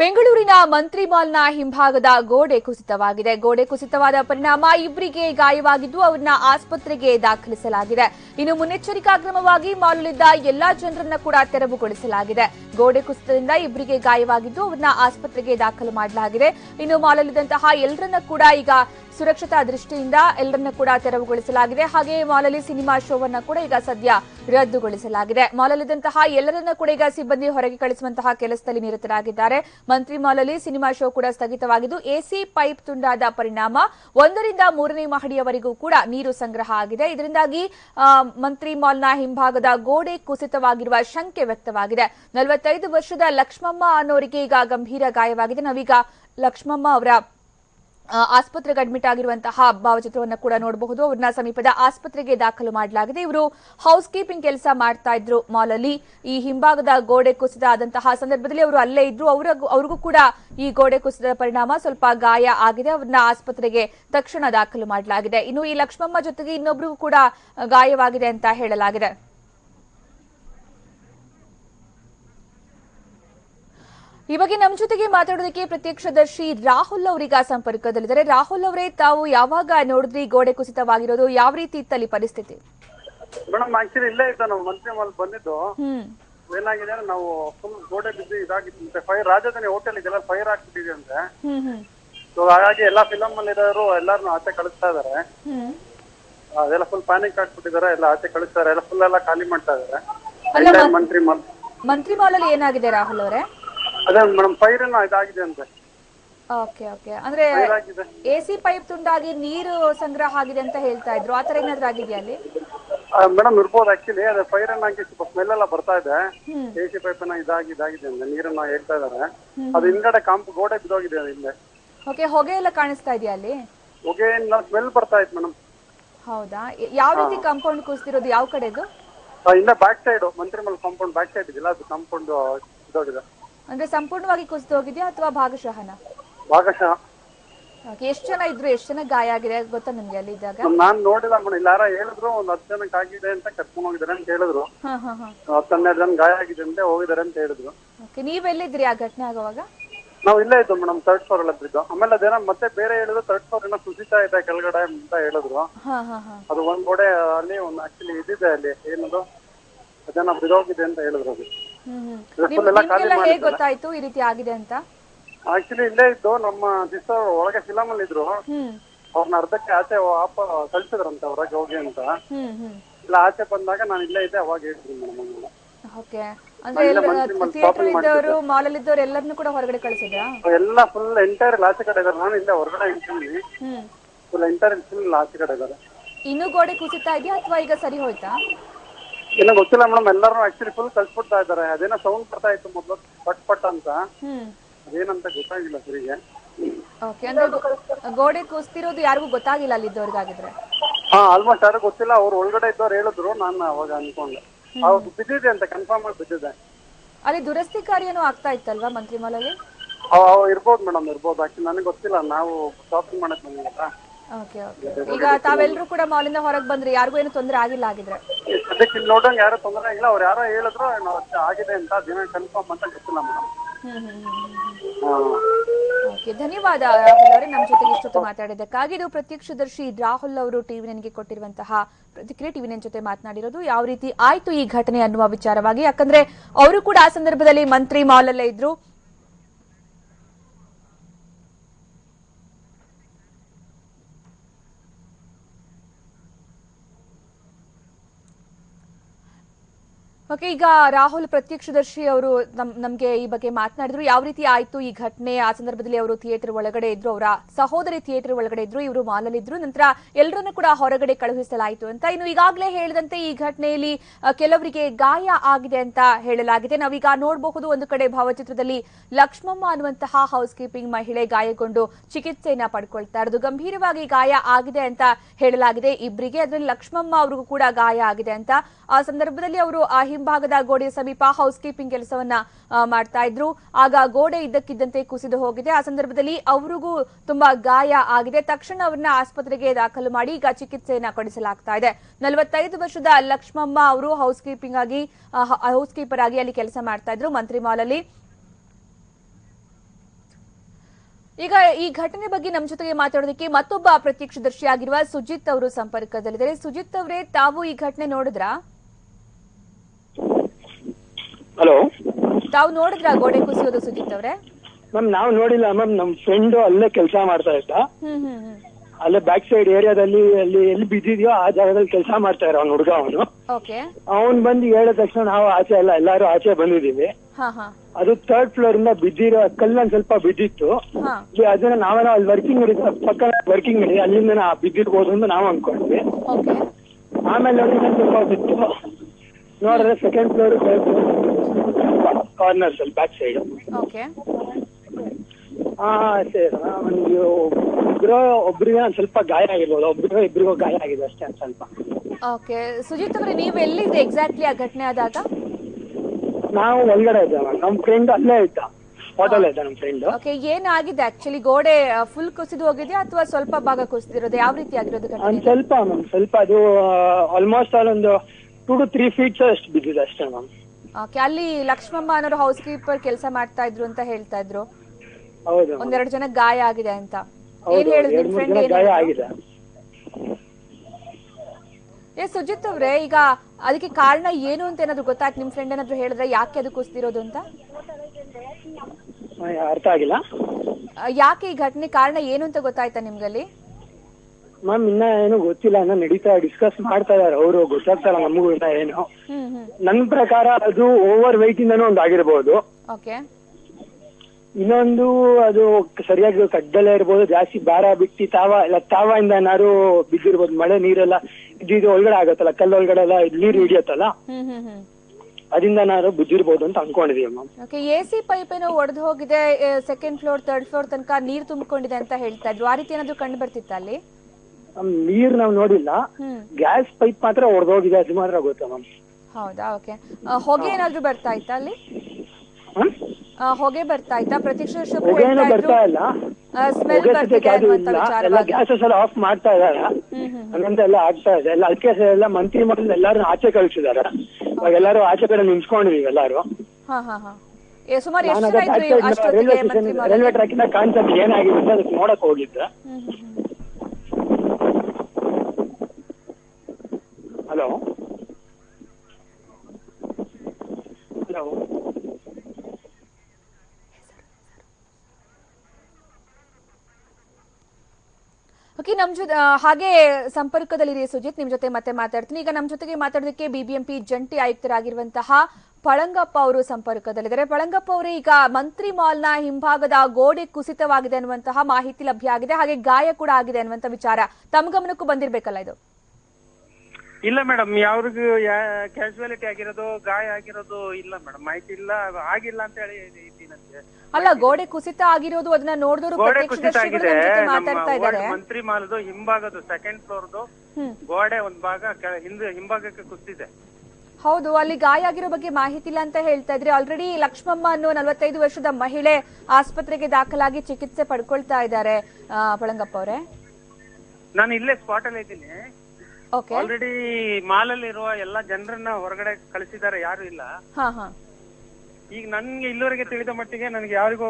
ಬೆಂಗಳೂರಿನ ಮಂತ್ರಿ ಮಾಲ್ನ ಹಿಂಭಾಗದ ಗೋಡೆ ಕುಸಿತವಾಗಿದೆ. ಗೋಡೆ ಕುಸಿತವಾದ ಪರಿಣಾಮ ಇಬ್ಬರಿಗೆ ಗಾಯವಾಗಿದ್ದು, ಅವರನ್ನ ಆಸ್ಪತ್ರೆಗೆ ದಾಖಲಿಸಲಾಗಿದೆ. ಇನ್ನು ಮುನ್ನೆಚ್ಚರಿಕಾ ಕ್ರಮವಾಗಿ ಮಾಲ್ನಲ್ಲಿದ್ದ ಎಲ್ಲಾ ಜನರನ್ನ ಕೂಡ ತೆರವುಗೊಳಿಸಲಾಗಿದೆ. ಗೋಡೆ ಕುಸಿತದಿಂದ ಇಬ್ಬರಿಗೆ ಗಾಯವಾಗಿದ್ದು, ಅವರನ್ನ ಆಸ್ಪತ್ರೆಗೆ ದಾಖಲು ಮಾಡಲಾಗಿದೆ. ಇನ್ನು ಮಾಲಲ್ಲಿದ್ದಂತಹ ಎಲ್ಲರನ್ನ ಕೂಡ ಈಗ ಸುರಕ್ಷತಾ ದೃಷ್ಟಿಯಿಂದ ಎಲ್ಲರನ್ನ ಕೂಡ ತೆರವುಗೊಳಿಸಲಾಗಿದೆ. ಹಾಗೆಯೇ ಮಾಲಲ್ಲಿ ಸಿನಿಮಾ ಶೋವನ್ನ ಕೂಡ ಈಗ ಸದ್ಯ ರದ್ದುಗೊಳಿಸಲಾಗಿದೆ. ಮಾಲಲ್ಲಿದ್ದಂತಹ ಎಲ್ಲರನ್ನ ಕೂಡ ಈಗ ಸಿಬ್ಬಂದಿ ಹೊರಗೆ ಕಳಿಸುವಂತಹ ಕೆಲಸದಲ್ಲಿ ನಿರತರಾಗಿದ್ದಾರೆ. ಮಂತ್ರಿ ಮಾಲಲ್ಲಿ ಸಿನಿಮಾ ಶೋ ಕೂಡ ಸ್ಥಗಿತವಾಗಿದ್ದು, ಎಸಿ ಪೈಪ್ ತುಂಡಾದ ಪರಿಣಾಮ ಒಂದರಿಂದ ಮೂರನೇ ಮಹಡಿಯವರೆಗೂ ಕೂಡ ನೀರು ಸಂಗ್ರಹ ಆಗಿದೆ. ಇದರಿಂದಾಗಿ ಮಂತ್ರಿ ಮಾಲ್ನ ಹಿಂಭಾಗದ ಗೋಡೆ ಕುಸಿತವಾಗಿರುವ ಶಂಕೆ ವ್ಯಕ್ತವಾಗಿದೆ. ನಲವತ್ತೈದು ವರ್ಷದ ಲಕ್ಷ್ಮಮ್ಮ ಅನ್ನೋರಿಗೆ ಈಗ ಗಂಭೀರ ಗಾಯವಾಗಿದೆ. ನಾವೀಗ ಲಕ್ಷ್ಮಮ್ಮ ಅವರ ಆಸ್ಪತ್ರೆಗೆ ಅಡ್ಮಿಟ್ ಆಗಿರುವಂತಹ ಭಾವಚಿತ್ರವನ್ನು ಕೂಡ ನೋಡಬಹುದು. ಅವ್ರನ್ನ ಸಮೀಪದ ಆಸ್ಪತ್ರೆಗೆ ದಾಖಲು ಮಾಡಲಾಗಿದೆ. ಇವರು ಹೌಸ್ ಕೀಪಿಂಗ್ ಕೆಲಸ ಮಾಡ್ತಾ ಇದ್ರು ಮಾಲ್ ಅಲ್ಲಿ. ಈ ಹಿಂಭಾಗದ ಗೋಡೆ ಕುಸಿತ ಆದಂತಹ ಸಂದರ್ಭದಲ್ಲಿ ಅವರು ಅಲ್ಲೇ ಇದ್ರು. ಅವ್ರ, ಅವ್ರಿಗೂ ಕೂಡ ಈ ಗೋಡೆ ಕುಸಿತದ ಪರಿಣಾಮ ಸ್ವಲ್ಪ ಗಾಯ ಆಗಿದೆ. ಅವ್ರನ್ನ ಆಸ್ಪತ್ರೆಗೆ ತಕ್ಷಣ ದಾಖಲು ಮಾಡಲಾಗಿದೆ. ಇನ್ನು ಈ ಲಕ್ಷ್ಮಮ್ಮ ಜೊತೆಗೆ ಇನ್ನೊಬ್ರಿಗೂ ಕೂಡ ಗಾಯವಾಗಿದೆ ಅಂತ ಹೇಳಲಾಗಿದೆ. ಈ ಬಗ್ಗೆ ನಮ್ಮ ಜೊತೆಗೆ ಮಾತಾಡೋದಕ್ಕೆ ಪ್ರತ್ಯಕ್ಷದರ್ಶಿ ರಾಹುಲ್ ಅವರೀಗ ಸಂಪರ್ಕದಲ್ಲಿದ್ದಾರೆ. ರಾಹುಲ್ ಅವರೇ ತಾವು ಯಾವಾಗ ನೋಡಿದ್ರಿ ಗೋಡೆ ಕುಸಿತವಾಗಿರೋದು? ಯಾವ ರೀತಿ ಇತ್ತಲ್ಲಿ ಪರಿಸ್ಥಿತಿ? ಮೇಡಮ್ ಆಕ್ಚುಲಿ ಇಲ್ಲೇ ಇದ್ದ ನಾವು ಮಂತ್ರಿ ಮಾಲ್ ಬಂದಿದ್ದು. ಏನಾಗಿದೆ ಅಂದ್ರೆ ನಾವು ಫುಲ್ ಗೋಡೆ ಬಿದ್ದು ಇದಾಗಿತ್ತು. ಫೈರ್ ರಾಜಧಾನಿ ಹೋಟೆಲ್ ಇದೆಲ್ಲ ಫೈರ್ ಆಗ್ಬಿಟ್ಟಿದೆ ಅಂದ್ರೆ. ಸೊ ಹಾಗಾಗಿ ಎಲ್ಲಾ ಫಿಲಮ್ ಅಲ್ಲಿ ಇರೋರು ಎಲ್ಲಾರು ಆಚೆ ಕಳಿಸ್ತಾ ಇದಾರೆ. ಅದೆಲ್ಲ ಫುಲ್ ಪ್ಯಾನಿಕ್ ಹಾಕ್ಬಿಟ್ಟಿದಾರೆ ಎಲ್ಲ ಆಚೆ ಕಳಿಸ್ತಾರೆ ಎಲ್ಲ ಫುಲ್ ಎಲ್ಲ ಖಾಲಿ ಮಾಡ್ತಾ ಇದಾರೆ. ಮಂತ್ರಿ ಮಂತ್ರಿ ಮಾಲ್. ಅಲ್ಲಿ ಮಾಲಲ್ಲಿ ಏನಾಗಿದೆ ರಾಹುಲ್ ಅವರೇ? ಅದೇ ಮೇಡಮ್ ಫೈರ್ ಏನೋ ಇದಾಗಿದೆ ಅಂತೆ. ಓಕೆ ಓಕೆ ಅಂದ್ರೆ ಫೈರ್ ಆಗಿದೆ ಎಸಿ ಪೈಪ್ ತುಂಡಾಗಿ ನೀರು ಸಂಗ್ರಹ ಆಗಿದೆ ಅಂತ ಹೇಳ್ತಾ ಇದ್ರು. ಆತರ ಏನಾದ್ರೂ ಆಗಿದೆಯಾ ಅಲ್ಲಿ? ಮೇಡಮ್ ಇರ್ಬೋದು ಆಕ್ಚುಲಿ ಅದೇ ಫೈರ್ ಆಗಿ ಸ್ವಲ್ಪ ಸ್ಮೆಲ್ ಎಲ್ಲ ಬರ್ತಾ ಇದೆ. ಹ್ಮ್. ಎ ಸಿ ಪೈಪ್ ಅನ್ನ ಇದಾಗಿ ಇದಾಗಿದೆ ಅಂದ್ರೆ ನೀರನ್ನ ಹೇಳ್ತಾ ಇದಾರೆ. ಅದು ಹಿಂದ್ಗಡೆ ಕಾಂಪ್ ಗೋಡೆ ಬಿದ್ದೋಗಿದೆ ಹಿಂದೆ. ಓಕೆ ಹೊಗೆ ಎಲ್ಲ ಕಾಣಿಸ್ತಾ ಇದೆಯಾ ಅಲ್ಲಿ? ಹೊಗೆ ಸ್ಮೆಲ್ ಬರ್ತಾ ಇತ್ತು ಮೇಡಮ್. ಹೌದಾ? ಯ- ಯಾವ ರೀತಿ ಕಾಂಪೌಂಡ್ ಕುಸ್ತಿರೋದು ಯಾವ ಕಡೆದು? ಇಂದ back side Mantri Mall compound back side ಇದೆಯಲ್ಲ ಅದು ಕಾಂಪೌಂಡ್ ಇದಾಗಿದೆ. ಅಂದ್ರೆ ಸಂಪೂರ್ಣವಾಗಿ ಕುಸಿದು ಹೋಗಿದ್ಯಾ ಅಥವಾ ಭಾಗಶಃನ? ಭಾಗಶಃ. ಎಷ್ಟ್ ಎಷ್ಟು ಜನ ಇದ್ರು ಎಷ್ಟ್ ಜನ ಗಾಯ ಆಗಿದೆ ಗೊತ್ತಾ ನಿಮ್ಗೆ ಅಲ್ಲಿ ಇದ್ದಾಗ? ನಾನ್ ನೋಡಿಲ್ಲ ಮೇಡಮ್ ಇಲ್ಲಾರ ಹೇಳಿದ್ರು ಒಂದ್ ಹತ್ತು ಜನಕ್ಕೆ ಆಗಿದೆ ಅಂತ ಕರ್ಕೊಂಡು ಹೋಗಿದಾರೆ ಅಂತ ಹೇಳಿದ್ರು. ಹಾ ಹಾ ಹಾ. ಹತ್ತು ಹನ್ನೆರಡು ಜನ ಗಾಯ ಆಗಿದೆ ಅಂತ ಹೋಗಿದಾರೆ ಅಂತ ಹೇಳಿದ್ರು. ಓಕೆ ನೀವೆಲ್ಲಿದ್ರಿ ಆ ಘಟನೆ ಆಗುವಾಗ? ನಾವು ಇಲ್ಲೇ ಇದ್ದು ಮೇಡಮ್ ಥರ್ಡ್ ಫ್ಲೋರ್ ಅಲ್ಲಿ ಇದ್ದು ಆಮೇಲೆ ಅದೇನೋ ಮತ್ತೆ ಬೇರೆ ಹೇಳಿದ್ರು ಥರ್ಡ್ ಫ್ಲೋರ್ ಏನೋ ಕುಸಿತಾ ಇದೆ ಕೆಳಗಡೆ ಅಂತ ಹೇಳಿದ್ರು. ಹಾ ಹಾ ಹಾ. ಅದು ಒಂದ್ ಗೋಡೆ ಅಲ್ಲಿ ಒಂದ್ ಆಕ್ಚುಲಿ ಇದಿದೆ ಅಲ್ಲಿ ಏನದು? ಅದನ್ನ ಬಿದೋಗಿದೆ ಅಂತ ಹೇಳಿದ್ರು ಅದು. ಹೇಗ್ ಗೊತ್ತಾಯ್ತು ಈ ರೀತಿ ಆಗಿದೆ ಅಂತ? ಆಕ್ಚುಲಿ ಇಲ್ಲೇ ಇದ್ದು ನಮ್ಮ ಸಿಸ್ಟರ್ ಒಳಗೆ ಫಿಲಮ್ ಅಲ್ಲಿ ಇದ್ರು. ಅವ್ರನ್ನ ಅರ್ಧಕ್ಕೆ ಆಚೆ ಆಪ ಕಳ್ಸಿದ್ರಂತೆ ಹೊರಗೆ ಹೋಗಿ ಅಂತ. ಇಲ್ಲ ಆಚೆ ಬಂದಾಗ ನಾನು ಇಲ್ಲೇ ಇದ್ದೆ ಅವಾಗ ಹೇಳ್ತೀನಿ ಮೇಡಮ್ ಓಕೆ. ಅಂದ್ರೆ ಥಿಯೇಟರ್ ಇದ್ದವರು ಮಾಲ್ ಅಲ್ಲಿ ಇದ್ದವರು ಎಲ್ಲರನ್ನು ಕೂಡ ಹೊರಗಡೆ ಕಳಿಸಿದ್ರಾ? ಎಲ್ಲ ಫುಲ್ ಎಂಟೈರ್ ಆಚೆ ಕಡೆ ಇದಾರೆ ನಾನು ಇಲ್ಲೇ ಹೊರಗಡೆ ಇದ್ದೀನಿ. ಫುಲ್ ಎಂಟೈರ್ ಫುಲ್ ಆಚೆ ಕಡೆ ಇದಾರೆ ಇನ್ನೂ ಗೋಡೆ ಕುಸಿತಾ ಇದೆಯಾ ಅಥವಾ ಈಗ ಸರಿ ಹೋಯ್ತಾ? ಏನೋ ಗೊತ್ತಿಲ್ಲ ಮೇಡಮ್ ಎಲ್ಲರೂ ಆಕ್ಚುಲಿ ಫುಲ್ ಕಳ್ಸ್ಬಿಡ್ತಾ ಇದಾರೆ ಅದೇನೋ ಸೌಂಡ್ ಬರ್ತಾ ಇತ್ತು ಮೊದಲು ಪಟ್ ಪಟ್ ಅಂತ. ಹ್ಮ್. ಅದೇನಂತ ಗೊತ್ತಾಗಿಲ್ಲ ಸರಿಗೆ. ಓಕೆ ಅಂದ್ರೆ ಗೋ- ಗೋಡೆ ಕುಸ್ತಿರೋದು ಯಾರಿಗೂ ಗೊತ್ತಾಗಿಲ್ಲ ಅಲ್ಲಿ ಇದ್ದವ್ರಿಗಾಗಿದ್ರೆ ಹಾ ಆಲ್ಮೋಸ್ಟ್ ಯಾರು ಗೊತ್ತಿಲ್ಲ. ಅವ್ರು ಒಳಗಡೆ ಇದ್ದವ್ರು ಹೇಳಿದ್ರು ನಾನು ಅವಾಗ ಅನ್ಕೊಂಡೆ. ಅವ್ರು ಬಿದ್ದಿದೆ ಅಂತ ಕನ್ಫರ್ಮ್ ಆಗಿ ಬಿದ್ದಿದೆ ಅಲ್ಲಿ ದುರಸ್ತಿ ಕಾರ್ಯನೂ ಆಗ್ತಾ ಇತ್ತಲ್ವಾ ಮಂತ್ರಿ ಮಾಲಲ್ಲಿ ಅವ್- ಅವ್ ಇರ್ಬೋದು ಮೇಡಮ್ ಇರ್ಬೋದು. ಆಕ್ಚುಲಿ ನನಗೆ ಗೊತ್ತಿಲ್ಲ. ನಾವು ಶಾಪಿಂಗ್ ಮಾಡಕ್ ಬಂದಿಲ್ಲ ಓಕೆ ಓಕೆ ಈಗ ತಾವೆಲ್ಲರೂ ಕೂಡ ಮಾಲಿಂದ ಹೊರಗೆ ಬಂದ್ರಿ. ಯಾರಿಗೂ ಏನು ತೊಂದರೆ ಆಗಿಲ್ಲ ಆಗಿದ್ರೆ ಅದಕ್ಕೆ ಇಲ್ಲಿ ನೋಡಂಗ್ ಯಾರು ತೊಂದರೆ ಇಲ್ಲ ಅವ್ರು ಯಾರೋ ಹೇಳಿದ್ರು ನಾವು ಅಷ್ಟೇ ಆಗಿದೆ ಅಂತ ದಿನ ಕನ್ಫರ್ಮ್ ಅಂತ ಗೊತ್ತಿಲ್ಲ ಮೇಡಮ್ ಓಕೆ ಧನ್ಯವಾದ ರಾಹುಲ್ ಅವರೇ. ನಮ್ಮ ಜೊತೆಗೆ ಇಷ್ಟೊತ್ತು ಮಾತಾಡಿದ್ದಕ್ಕಾಗಿ ಇದು ಪ್ರತ್ಯಕ್ಷದರ್ಶಿ ರಾಹುಲ್ ಅವರು ಟಿವಿ ನನಗೆ ಕೊಟ್ಟಿರುವಂತಹ ಪ್ರತಿಕ್ರಿಯೆ. ಟಿವಿ ನನ್ನ ಜೊತೆ ಮಾತನಾಡಿರೋದು ಯಾವ ರೀತಿ ಆಯ್ತು ಈ ಘಟನೆ ಅನ್ನುವ ವಿಚಾರವಾಗಿ. ಯಾಕಂದ್ರೆ ಅವರು ಕೂಡ ಆ ಸಂದರ್ಭದಲ್ಲಿ ಮಂತ್ರಿ ಮಾಲ್ ಅಲ್ಲೇ ಇದ್ರು. ಓಕೆ, ಈಗ ರಾಹುಲ್ ಪ್ರತ್ಯಕ್ಷದರ್ಶಿ ಅವರು ನಮ್, ನಮ್ಗೆ ಈ ಬಗ್ಗೆ ಮಾತನಾಡಿದ್ರು. ಯಾವ ರೀತಿ ಆಯ್ತು ಈ ಘಟನೆ? ಆ ಸಂದರ್ಭದಲ್ಲಿ ಅವರು ಥಿಯೇಟರ್ ಒಳಗಡೆ ಇದ್ರು, ಅವರ ಸಹೋದರಿ ಥಿಯೇಟರ್ ಒಳಗಡೆ ಇದ್ರು, ಇವರು ಮಾಲಲ್ಲಿದ್ರು ನಂತರ ಎಲ್ಲರನ್ನು ಕೂಡ ಹೊರಗಡೆ ಕಳುಹಿಸಲಾಯಿತು ಅಂತ ಇನ್ನು ಈಗಾಗಲೇ ಹೇಳಿದಂತೆ ಈ ಘಟನೆಯಲ್ಲಿ ಕೆಲವರಿಗೆ ಗಾಯ ಆಗಿದೆ ಅಂತ ಹೇಳಲಾಗಿದೆ. ನಾವೀಗ ನೋಡಬಹುದು ಒಂದು ಕಡೆ ಭಾವಚಿತ್ರದಲ್ಲಿ ಲಕ್ಷ್ಮಮ್ಮ ಅನ್ನುವಂತಹ ಹೌಸ್ ಕೀಪಿಂಗ್ ಮಹಿಳೆ ಗಾಯಗೊಂಡು ಚಿಕಿತ್ಸೆಯನ್ನ ಪಡ್ಕೊಳ್ತಾ ಇರೋದು. ಗಂಭೀರವಾಗಿ ಗಾಯ ಆಗಿದೆ ಅಂತ ಹೇಳಲಾಗಿದೆ. ಇಬ್ಬರಿಗೆ ಅದರಲ್ಲಿ ಲಕ್ಷ್ಮಮ್ಮ ಅವ್ರಿಗೂ ಕೂಡ ಗಾಯ ಆಗಿದೆ ಅಂತ ಆ ಸಂದರ್ಭದಲ್ಲಿ ಅವರು ಹಿಂಭಾಗದ ಗೋಡೆಯ ಸಮೀಪ ಹೌಸ್ ಕೀಪಿಂಗ್ ಕೆಲಸವನ್ನ ಮಾಡ್ತಾ ಇದ್ರು. ಆಗ ಗೋಡೆ ಇದ್ದಕ್ಕಿದ್ದಂತೆ ಕುಸಿದು ಹೋಗಿದೆ. ಆ ಸಂದರ್ಭದಲ್ಲಿ ಅವರಿಗೂ ತುಂಬಾ ಗಾಯ ಆಗಿದೆ. ತಕ್ಷಣ ಅವರನ್ನ ಆಸ್ಪತ್ರೆಗೆ ದಾಖಲು ಮಾಡಿ ಈಗ ಚಿಕಿತ್ಸೆಯನ್ನ ಕೊಡಿಸಲಾಗ್ತಾ ಇದೆ. ನಲವತ್ತೈದು ವರ್ಷದ ಲಕ್ಷ್ಮಮ್ಮ ಅವರು ಹೌಸ್ ಕೀಪಿಂಗ್ ಆಗಿ ಹೌಸ್ ಕೀಪರ್ ಆಗಿ ಅಲ್ಲಿ ಕೆಲಸ ಮಾಡ್ತಾ ಇದ್ರು ಮಂತ್ರಿ ಮಾಲ್ ಈಗ ಈ ಘಟನೆ ಬಗ್ಗೆ ನಮ್ಮ ಜೊತೆಗೆ ಮಾತಾಡೋದಕ್ಕೆ ಮತ್ತೊಬ್ಬ ಪ್ರತ್ಯಕ್ಷದರ್ಶಿಯಾಗಿರುವ ಸುಜಿತ್ ಅವರು ಸಂಪರ್ಕದಲ್ಲಿದ್ದಾರೆ. ಸುಜಿತ್ ಅವರೇ, ತಾವು ಈ ಘಟನೆ ನೋಡಿದ್ರಾ? ಹಲೋ ತಾವು ನೋಡಿದ್ರ ಗೋಡೆ ಕುಸಿಯೋದು ಸುಜಿತ್ ಅವ್ರೆ? ಮ್ಯಾಮ್ ನಾವು ನೋಡಿಲ್ಲ ಮ್ಯಾಮ್ ನಮ್ ಫ್ರೆಂಡ್ ಅಲ್ಲೇ ಕೆಲಸ ಮಾಡ್ತಾ ಇದ್ದ. ಹ್ಮ್ ಹ್ಮ್ ಹ್ಮ್. ಅಲ್ಲೇ ಬ್ಯಾಕ್ ಸೈಡ್ ಏರಿಯಾದಲ್ಲಿ ಅಲ್ಲಿ ಎಲ್ಲಿ ಬಿದ್ದಿದ್ಯೋ ಆ ಜಾಗದಲ್ಲಿ ಕೆಲಸ ಮಾಡ್ತಾ ಇರೋ ಅವ್ನ ಹುಡುಗ ಅವನು. ಓಕೆ ಅವನ್ ಬಂದು ಹೇಳಿದ ತಕ್ಷಣ ನಾವು ಆಚೆ ಎಲ್ಲ ಎಲ್ಲಾರು ಆಚೆ ಬಂದಿದೀವಿ ಹಾ ಹಾ. ಅದು ಥರ್ಡ್ ಫ್ಲೋರ್ ಇಂದ ಬಿದ್ದಿರೋ ಕಲ್ಲನ್ ಸ್ವಲ್ಪ ಬಿದ್ದಿತ್ತು. ಹಾ. ಇಲ್ಲಿ ಅದನ್ನ ನಾವೇನ ಅಲ್ಲಿ ವರ್ಕಿಂಗ್ ಪಕ್ಕ ವರ್ಕಿಂಗ್ ಮಾಡಿ ಅಲ್ಲಿಂದ ನಾ ಬಿದ್ದಿರ್ಬೋದು ಅಂತ ನಾವು ಅನ್ಕೊಂಡ್ವಿ. ಓಕೆ ಆಮೇಲೆ ನೋಡಿ ಇನ್ನೊಂದ್ ಸ್ವಲ್ಪ ಬಿತ್ತು. ನೋಡಿದ್ರೆ ಸೆಕೆಂಡ್ ಫ್ಲೋರ್ ಕಾರ್ನರ್ಸ್ ಅಲ್ಲಿ ಬ್ಯಾಕ್ ಸೈಡ್ ಓಕೆ ಹಾ ಸರ್ ಒಂದು ಒಬ್ರು ಒಬ್ರಿಗೆ ಒಂದ್ ಸ್ವಲ್ಪ ಗಾಯ ಆಗಿರ್ಬೋದು. ಒಬ್ರಿಗೋ ಇಬ್ರಿಗೂ ಗಾಯ ಆಗಿದೆ ಅಷ್ಟೇ ಒಂದ್ ಸ್ವಲ್ಪ. ಓಕೆ ಸುಜಿತ್ ಅವರೇ ನೀವು ಎಲ್ಲಿದ್ದೆ ಎಕ್ಸಾಕ್ಟ್ಲಿ ಆ ಘಟನೆ ಆದಾಗ? ನಾವು ಒಳಗಡೆ ಇದ್ದೇವೆ. ನಮ್ ಫ್ರೆಂಡ್ ಅಲ್ಲೇ ಇದ್ದ. ಹೋಟೆಲ್ ಇದ್ದ ನಮ್ ಫ್ರೆಂಡ್ ಓಕೆ ಏನಾಗಿದೆ ಆಕ್ಚುಲಿ ಗೋಡೆ ಫುಲ್ ಕುಸಿದು ಹೋಗಿದೆ ಅಥವಾ ಸ್ವಲ್ಪ ಭಾಗ ಕುಸಿದಿರೋದು? ಯಾವ ರೀತಿ ಆಗಿರೋದು ಒಂದ್ ಘಟನೆ ಸ್ವಲ್ಪ ಮ್ಯಾಮ್ ಸ್ವಲ್ಪ ಅದು ಆಲ್ಮೋಸ್ಟ್ ಅಲ್ಲೊಂದು ಟೂ ಟು ತ್ರೀ ಫೀಟ್ಸ್ ಅಷ್ಟು ಬಿದ್ದಿದೆ ಅಷ್ಟೇ ಮ್ಯಾಮ್ ಓಕೆ ಅಲ್ಲಿ ಲಕ್ಷ್ಮಮ್ಮ ಅನ್ನೋರು ಹೌಸ್ ಕೀಪರ್ ಕೆಲಸ ಮಾಡ್ತಾ ಇದ್ರು ಅಂತ ಹೇಳ್ತಾ ಇದ್ರು. ಹೌದು. ಒಂದೆರಡು ಜನ ಗಾಯ ಆಗಿದೆ ಅಂತ. ಏನ್ ಹೇಳಿದ್ರು ನಿಮ್ ಫ್ರೆಂಡ್ ಏನ್ ಗಾಯ ಆಗಿದೆ. ಏ ಸುಜಿತ್ ಅವ್ರೆ ಈಗ ಅದಕ್ಕೆ ಕಾರಣ ಏನು ಅಂತ ಏನಾದ್ರು ಗೊತ್ತಾಯ್ತು ನಿಮ್ ಫ್ರೆಂಡ್ ಏನಾದ್ರು ಹೇಳಿದ್ರೆ ಯಾಕೆ ಅದು ಕುಸ್ತಿರೋದು ಅಂತ ಅರ್ಥ ಆಗಿಲ್ಲ. ಯಾಕೆ ಈ ಘಟನೆ ಕಾರಣ ಏನು ಅಂತ ಗೊತ್ತಾಯ್ತಾ ನಿಮ್ಗಲ್ಲಿ? ಮ್ಯಾಮ್ ಇನ್ನ ಏನು ಗೊತ್ತಿಲ್ಲ. ಇನ್ನ ನಡೀತಾ ಡಿಸ್ಕಸ್ ಮಾಡ್ತಾ ಇದಾರೆ ಅವರು. ಗೊತ್ತಾಗ್ತಾರ ನಮಗೂ ಇನ್ನ ಏನು. ನನ್ ಪ್ರಕಾರ ಅದು ಓವರ್ ವೈಟ್ ಇಂದನೂ ಒಂದು ಆಗಿರ್ಬೋದು. ಓಕೆ ಇನ್ನೊಂದು ಅದು ಸರಿಯಾಗಿ ಕಡ್ಡಲೆ ಇರ್ಬೋದು. ಜಾಸ್ತಿ ಭಾರ ಬಿಟ್ಟು ತಾವ ಇಲ್ಲ ತಾವ ಇಂದ ಏನಾದ್ರು ಬಿದ್ದಿರ್ಬೋದು. ಮಳೆ ನೀರೆಲ್ಲ ಇದು ಒಳಗಡೆ ಆಗತ್ತಲ್ಲ ಕಲ್ಲು ಒಳಗಡೆ ಎಲ್ಲ ನೀರು ಹಿಡಿಯತ್ತಲ್ಲ? ಅದರಿಂದ ಏನಾದ್ರು ಬಿದ್ದಿರ್ಬೋದು ಅಂತ ಅನ್ಕೊಂಡಿದೀವಿ ma'am okay A C pipe ಏನೋ ಒಡೆದು ಹೋಗಿದೆ ಸೆಕೆಂಡ್ ಫ್ಲೋರ್ ಥರ್ಡ್ ಫ್ಲೋರ್ ತನಕ ನೀರು ತುಂಬಿಕೊಂಡಿದೆ ಅಂತ ಹೇಳ್ತಾ ಇದ್ರು. ಆ ರೀತಿ ಏನಾದ್ರು ಕಂಡು ಬರ್ತಿತ್ತ ಅಲ್ಲಿ? ನೀರ್ ನಾವು ನೋಡಿಲ್ಲ. ಗ್ಯಾಸ್ ಪೈಪ್ ಮಾತ್ರ ಒಡೆದೋಗಿದೆ ಅದು ಮಾತ್ರ ಗೊತ್ತಾ ಮ್ಯಾಮ್? ಹೌದಾ? ಓಕೆ. ಹೊಗೆ ಏನಾದ್ರು ಬರ್ತಾ ಇತ್ತಾ ಅಲ್ಲಿ? ಹೊಗೆ ಬರ್ತಾ ಇತ್ತಾ? ಪ್ರತ್ಯಕ್ಷದರ್ಶಕರು ಹೊಗೆ ಏನೋ ಬರ್ತಾ ಇಲ್ಲ. ಸ್ಮೆಲ್ ಬರ್ತಿದೆ ಅನ್ನುವಂತ ಎಲ್ಲ ವಿಚಾರವಾಗಿ ಗ್ಯಾಸಸ್ ಎಲ್ಲ ಆಫ್ ಮಾಡ್ತಾ ಇದಾರೆ. ಹಂಗಂತ ಎಲ್ಲ ಆಗ್ತಾ ಇದೆ. ಎಲ್ಲ ಅದಕ್ಕೆ ಎಲ್ಲ ಮಂತ್ರಿ ಮಕ್ಕಳು ಎಲ್ಲಾರು ಆಚೆ ಕಳಿಸಿದಾರೆ. ಇವಾಗ ಎಲ್ಲಾರು ಆಚೆ ಕಡೆ ನಿಂತ್ಕೊಂಡಿದೀವಿ ಎಲ್ಲಾರು. ಹಾ ಹಾ ಹಾ. ಏ ಸುಮಾರು ಎಷ್ಟು ಜನ ಇದ್ರು ರೈಲ್ವೆ ಅಷ್ಟೊತ್ತಿಗೆ ಸ್ಟೇಷನ್ ರೈಲ್ವೆ ಟ್ರ್ಯಾಕ್ ಇಂದ. ಕಾನ್ಸೆಪ್ಟ್ ಏನಾಗಿದೆ ಅಂತ ಅದಕ್ಕೆ ನೋಡಕ್ ಹೋಗಿದ್ದೆ. Hmm hmm. Hello. Hello. Okay, ನಮ್ ಜೊತೆ ಹಾಗೆ ಸಂಪರ್ಕದಲ್ಲಿರಿ ಸುಜಿತ್, ನಿಮ್ ಜೊತೆ ಮತ್ತೆ ಮಾತಾಡ್ತೀನಿ. ಈಗ ನಮ್ ಜೊತೆಗೆ ಮಾತಾಡೋದಕ್ಕೆ ಬಿಬಿಎಂಪಿ ಜಂಟಿ ಆಯುಕ್ತರಾಗಿರುವಂತಹ ಪಳಂಗಪ್ಪ ಅವರು ಸಂಪರ್ಕದಲ್ಲಿದ್ದಾರೆ. ಪಳಂಗಪ್ಪ ಅವರು, ಈಗ ಮಂತ್ರಿ ಮಾಲ್ನ ಹಿಂಭಾಗದ ಗೋಡೆ ಕುಸಿತವಾಗಿದೆ ಅನ್ನುವಂತಹ ಮಾಹಿತಿ ಲಭ್ಯ ಆಗಿದೆ. ಹಾಗೆ ಗಾಯ ಕೂಡ ಆಗಿದೆ ಅನ್ನುವಂತ ವಿಚಾರ ತಮ್ಮ ಗಮನಕ್ಕೂ ಬಂದಿರಬೇಕಲ್ಲ ಇದು? ಇಲ್ಲ ಮೇಡಮ್ ಯಾವ್ರಿಗೂ ಕ್ಯಾಶುಯಾಲಿಟಿ ಆಗಿರೋದು ಗಾಯ ಆಗಿರೋದು ಇಲ್ಲ ಮೇಡಮ್ ಮಾಹಿತಿ ಇಲ್ಲ ಆಗಿಲ್ಲ ಅಂತ ಹೇಳಿ ಅಲ್ಲ ಗೋಡೆ ಕುಸಿತ ಆಗಿರೋದು ಅದನ್ನ ನೋಡಿದವರು ಗೋಡೆ ಕುಸಿತ ಆಗಿದೆ. ನಮ್ಮ ಮಂತ್ರಿ ಮಾಲ್ದು ಹಿಂಭಾಗದು ಸೆಕೆಂಡ್ ಫ್ಲೋರ್ದು ಗೋಡೆ ಒಂದ್ ಭಾಗ ಹಿಂದೆ ಹಿಂಭಾಗಕ್ಕೆ ಕುಸಿದೆ ಹೌದು ಅಲ್ಲಿ ಗಾಯ ಆಗಿರೋ ಬಗ್ಗೆ ಮಾಹಿತಿ ಇಲ್ಲ ಅಂತ ಹೇಳ್ತಾ ಇದ್ರೆ. ಆಲ್ರೆಡಿ ಲಕ್ಷ್ಮಮ್ಮ ಅನ್ನೋ ನಲವತ್ತೈದು ವರ್ಷದ ಮಹಿಳೆ ಆಸ್ಪತ್ರೆಗೆ ದಾಖಲಾಗಿ ಚಿಕಿತ್ಸೆ ಪಡ್ಕೊಳ್ತಾ ಇದ್ದಾರೆ. ಪಳಂಗಪ್ಪ ಅವರೇ. ನಾನು ಇಲ್ಲೇ ಸ್ಪಾಟ್ ಅಲ್ಲಿ ಇದ್ದೀನಿ. ಓಕೆ ಮಾಲ್ ಅಲ್ಲಿ ಇರುವ ಎಲ್ಲಾ ಜನರನ್ನ ಹೊರಗಡೆ ಕಳಿಸಿದ್ದಾರೆ ಯಾರು ಇಲ್ಲ. ಹಾ ಹಾ. ಈಗ ನನ್ಗೆ ಇಲ್ಲಿವರೆಗೆ ತಿಳಿದ ಮಟ್ಟಿಗೆ ನನಗೆ ಯಾರಿಗೂ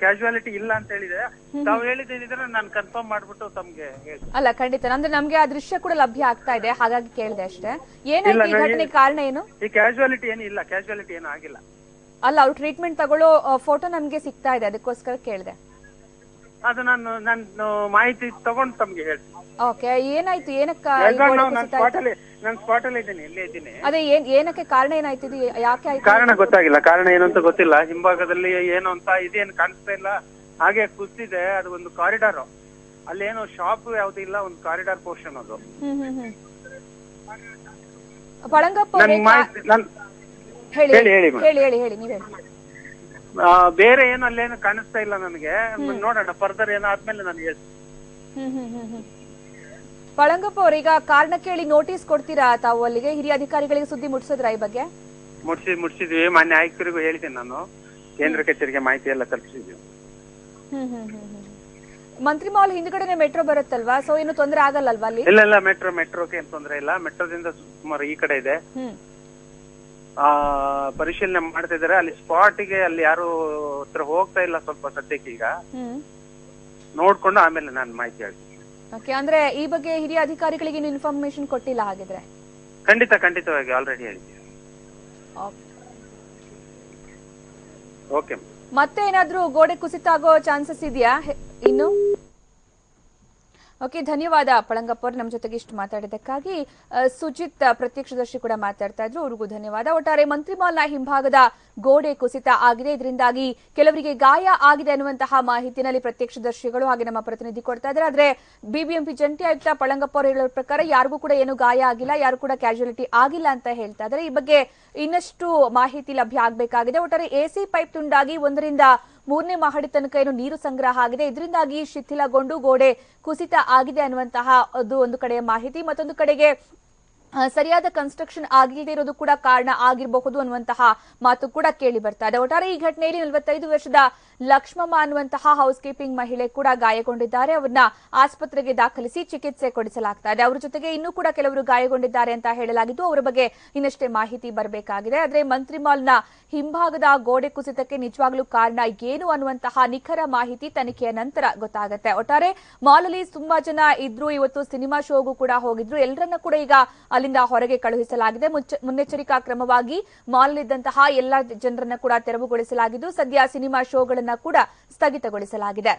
ಕ್ಯಾಶುಯಾಲಿಟಿ ಇಲ್ಲ ಅಂತ ಹೇಳಿದೆ. ತಾವು ಹೇಳಿದ್ರೆ ನಾನು ಕನ್ಫರ್ಮ್ ಮಾಡ್ಬಿಟ್ಟು ತಮ್ಗೆ ಅಲ್ಲ ಖಂಡಿತ. ಅಂದ್ರೆ ನಮ್ಗೆ ಆ ದೃಶ್ಯ ಕೂಡ ಲಭ್ಯ ಆಗ್ತಾ ಇದೆ ಹಾಗಾಗಿ ಕೇಳಿದೆ ಅಷ್ಟೇ. ಏನಾಯ್ತು ಈ ಘಟನೆ ಕಾರಣ ಏನು? ಈ ಕ್ಯಾಶುಯಾಲಿಟಿ ಏನು ಇಲ್ಲ ಕ್ಯಾಶುಯಾಲಿಟಿ ಏನು ಆಗಿಲ್ಲ. ಅಲ್ಲ ಅವ್ರು ಟ್ರೀಟ್ಮೆಂಟ್ ತಗೊಳ್ಳೋ ಫೋಟೋ ನಮ್ಗೆ ಸಿಗ್ತಾ ಇದೆ ಅದಕ್ಕೋಸ್ಕರ ಕೇಳಿದೆ. ಅದು ನಾನು ನಾನು ಮಾಹಿತಿ ತಗೊಂಡು ತಮ್ಗೆ ಹೇಳ್ತೀನಿ. ಓಕೆ ಏನಾಯ್ತು? ಏನಕ್ಕ ನಾನು ಸ್ಪಾಟ್ ಅಲ್ಲಿ ನಾನು ಸ್ಪಾಟ್ ಅಲ್ಲಿ ಇದ್ದೀನಿ ಇಲ್ಲೇ ಇದ್ದೀನಿ. ಅದೇ ಏನ್ ಏನಕ್ಕೆ ಕಾರಣ ಏನಾಯ್ತು? ಇದು ಯಾಕೆ ಆಯ್ತು? ಕಾರಣ ಗೊತ್ತಾಗಿಲ್ಲ. ಕಾರಣ ಏನು ಅಂತ ಗೊತ್ತಿಲ್ಲ. ಹಿಂಭಾಗದಲ್ಲಿ ಏನು ಅಂತ ಇದೇನು ಕಾಣಿಸ್ತಾ ಇಲ್ಲ. ಹಾಗೆ ಕುಸಿದೆ ಅದು ಒಂದು ಕಾರಿಡಾರ್ ಅಲ್ಲಿ ಏನು ಶಾಪ್ ಯಾವ್ದು ಇಲ್ಲ ಒಂದು ಕಾರಿಡಾರ್ ಪೋರ್ಷನ್ ಅದು. ಹ್ಮ್ ಹ್ಮ್ ಹ್ಮ್. ಪಳಂಗಪ್ಪ ಹೇಳಿ ಹೇಳಿ, ಹೇಳಿ ಹೇಳಿ ನೀವೇ ಬೇರೆ ಏನು ಅಲ್ಲೇನು ಕಾಣಿಸ್ತಾ ಇಲ್ಲ ನನಗೆ. ನೋಡೋಣ ಫರ್ದರ್ ಏನಾದ್ಮೇಲೆ ನಾನು ಹೇಳ್ತೀನಿ. ಪಳಂಗಪ್ಪ ಅವ್ರ ಈಗ ಕಾರಣ ಕೇಳಿ ನೋಟಿಸ್ ಕೊಡ್ತೀರಾ ತಾವು ಅಲ್ಲಿಗೆ? ಹಿರಿಯ ಅಧಿಕಾರಿಗಳಿಗೆ ಸುದ್ದಿ ಮುಟ್ಸಿದ್ರ ಈ ಬಗ್ಗೆ? ಮುಟ್ಸಿ ಮುಟ್ಸಿದ್ವಿ. ಮಾನ್ಯ ಆಯುಕ್ತರಿಗೂ ಹೇಳಿದ್ದೀನಿ ನಾನು. ಕೇಂದ್ರ ಕಚೇರಿಗೆ ಮಾಹಿತಿ ಎಲ್ಲ ತಲುಪಿಸಿದ್ವಿ. ಮಂತ್ರಿ ಮಾಲ್ ಹಿಂದ್ಗಡೆನೆ ಮೆಟ್ರೋ ಬರುತ್ತಲ್ವಾ? ಸೊ ಏನು ತೊಂದರೆ ಆಗಲ್ಲಲ್ವಾ ಅಲ್ಲಿ? ಇಲ್ಲ ಇಲ್ಲ ಮೆಟ್ರೋ ಮೆಟ್ರೋಕ್ಕೆ ಏನ್ ತೊಂದರೆ ಇಲ್ಲ. ಮೆಟ್ರೋದಿಂದ ಸುಮಾರು ಈ ಕಡೆ ಇದೆ. ಆ ಪರಿಶೀಲನೆ ಮಾಡ್ತಾ ಇದಾರೆ ಅಲ್ಲಿ ಸ್ಪಾಟಿಗೆ ಅಲ್ಲಿ ಯಾರು ಹತ್ರ ಹೋಗ್ತಾ ಇಲ್ಲ ಸ್ವಲ್ಪ ಸದ್ಯಕ್ಕೆ ಈಗ. ನೋಡ್ಕೊಂಡು ಆಮೇಲೆ ನಾನು ಮಾಹಿತಿ ಹೇಳ್ತೀನಿ. ಓಕೆ ಅಂದ್ರೆ ಈ ಬಗ್ಗೆ ಹಿರಿಯ ಅಧಿಕಾರಿಗಳಿಗೆ ಏನು ಇನ್ಫಾರ್ಮೇಶನ್ ಕೊಟ್ಟಿಲ್ಲ ಹಾಗಿದ್ರೆ? ಖಂಡಿತ ಖಂಡಿತವಾಗಿ ಆಲ್ರೆಡಿ ಹೇಳಿದ್ದೀನಿ. ಓಕೆ ಮತ್ತೆ ಏನಾದ್ರೂ ಗೋಡೆ ಕುಸಿತ ಆಗೋ ಚಾನ್ಸಸ್ ಇದೆಯಾ? ಇನ್ನು? ಓಕೆ, ಧನ್ಯವಾದ. ಪಳಂಗಪ್ಪ ನಮ್ಮ ಜೊತೆಗೆ ಇಷ್ಟು ಮಾತಾಡಿದ್ದಕ್ಕಾಗಿ. ಸುಜಿತ್ ಪ್ರತ್ಯಕ್ಷದರ್ಶಿ ಕೂಡ ಮಾತಾಡ್ತಾ ಇದ್ರು. ಅವ್ರಿಗೂ ಧನ್ಯವಾದ. ಒಟ್ಟಾರೆ ಮಂತ್ರಿಮಾಲ್ನ ಹಿಂಭಾಗದ ಗೋಡೆ ಕುಸಿತ ಆಗಿದೆ. ಇದರಿಂದಾಗಿ ಕೆಲವರಿಗೆ ಗಾಯ ಆಗಿದೆ ಅನ್ನುವಂತಹ ಮಾಹಿತಿನಲ್ಲಿ ಪ್ರತ್ಯಕ್ಷದರ್ಶಿಗಳು ಹಾಗೆ ನಮ್ಮ ಪ್ರತಿನಿಧಿ ಕೊಡ್ತಾ ಇದ್ದಾರೆ. ಆದರೆ ಬಿಬಿಎಂಪಿ ಜಂಟಿ ಆಯುಕ್ತ ಪಳಂಗಪ್ಪ ಅವರು ಹೇಳೋ ಪ್ರಕಾರ ಯಾರಿಗೂ ಕೂಡ ಏನು ಗಾಯ ಆಗಿಲ್ಲ, ಯಾರು ಕೂಡ ಕ್ಯಾಶುಯಾಲಿಟಿ ಆಗಿಲ್ಲ ಅಂತ ಹೇಳ್ತಾ ಇದ್ದಾರೆ. ಈ ಬಗ್ಗೆ ಇನ್ನಷ್ಟು ಮಾಹಿತಿ ಲಭ್ಯ ಆಗಬೇಕಾಗಿದೆ. ಒಟ್ಟಾರೆ ಎಸಿ ಪೈಪ್ ತುಂಡಾಗಿ ಒಂದರಿಂದ ಮೂರನೇ ಮಹಡಿ ತನಕ ಏನು ನೀರು ಸಂಗ್ರಹ ಆಗಿದೆ. ಇದರಿಂದಾಗಿ ಶಿಥಿಲಗೊಂಡು ಗೋಡೆ ಕುಸಿತ ಆಗಿದೆ ಅನ್ನುವಂತಹ ಅದು ಒಂದು ಕಡೆಯ ಮಾಹಿತಿ. ಮತ್ತೊಂದು ಕಡೆಗೆ ಸರಿಯಾದ ಕನ್ಸ್ಟ್ರಕ್ಷನ್ ಆಗಿಲ್ಲದೆ ಇರೋದು ಕೂಡ ಕಾರಣ ಆಗಿರಬಹುದು ಅನ್ನುವಂತಹ ಮಾತು ಕೂಡ ಕೇಳಿ ಬರ್ತಾ ಇದೆ. ಒಟ್ಟಾರೆ ಈ ಘಟನೆಯಲ್ಲಿ ನಲವತ್ತೈದು ವರ್ಷದ ಲಕ್ಷ್ಮಮ್ಮ ಅನ್ನುವಂತಹ ಹೌಸ್ ಕೀಪಿಂಗ್ ಮಹಿಳೆ ಕೂಡ ಗಾಯಗೊಂಡಿದ್ದಾರೆ. ಅವರನ್ನ ಆಸ್ಪತ್ರೆಗೆ ದಾಖಲಿಸಿ ಚಿಕಿತ್ಸೆ ಕೊಡಿಸಲಾಗ್ತಾ ಇದೆ. ಅವರ ಜೊತೆಗೆ ಇನ್ನೂ ಕೂಡ ಕೆಲವರು ಗಾಯಗೊಂಡಿದ್ದಾರೆ ಅಂತ ಹೇಳಲಾಗಿದ್ದು, ಅವರ ಬಗ್ಗೆ ಇನ್ನಷ್ಟೇ ಮಾಹಿತಿ ಬರಬೇಕಾಗಿದೆ. ಆದ್ರೆ ಮಂತ್ರಿ ಮಾಲ್ನ ಹಿಂಭಾಗದ ಗೋಡೆ ಕುಸಿತಕ್ಕೆ ನಿಜವಾಗ್ಲೂ ಕಾರಣ ಏನು ಅನ್ನುವಂತಹ ನಿಖರ ಮಾಹಿತಿ ತನಿಖೆಯ ನಂತರ ಗೊತ್ತಾಗುತ್ತೆ. ಒಟ್ಟಾರೆ ಮಾಲ್ ಅಲ್ಲಿ ತುಂಬಾ ಜನ ಇದ್ರು, ಇವತ್ತು ಸಿನಿಮಾ ಶೋಗೂ ಕೂಡ ಹೋಗಿದ್ರು. ಎಲ್ಲರನ್ನ ಕೂಡ ಈಗ ಅಲ್ಲಿಂದ ಹೊರಗೆ ಕಳುಹಿಸಲಾಗಿದೆ. ಮುನ್ನೆಚ್ಚರಿಕಾ ಕ್ರಮವಾಗಿ ಮಾಲ್ ಇದ್ದಂತಹ ಎಲ್ಲಾ ಜನರನ್ನ ಕೂಡ ತೆರವುಗೊಳಿಸಲಾಗಿದ್ದು, ಸದ್ಯ ಸಿನಿಮಾ ಶೋಗಳನ್ನ ಕೂಡ ಸ್ಥಗಿತಗೊಳಿಸಲಾಗಿದೆ.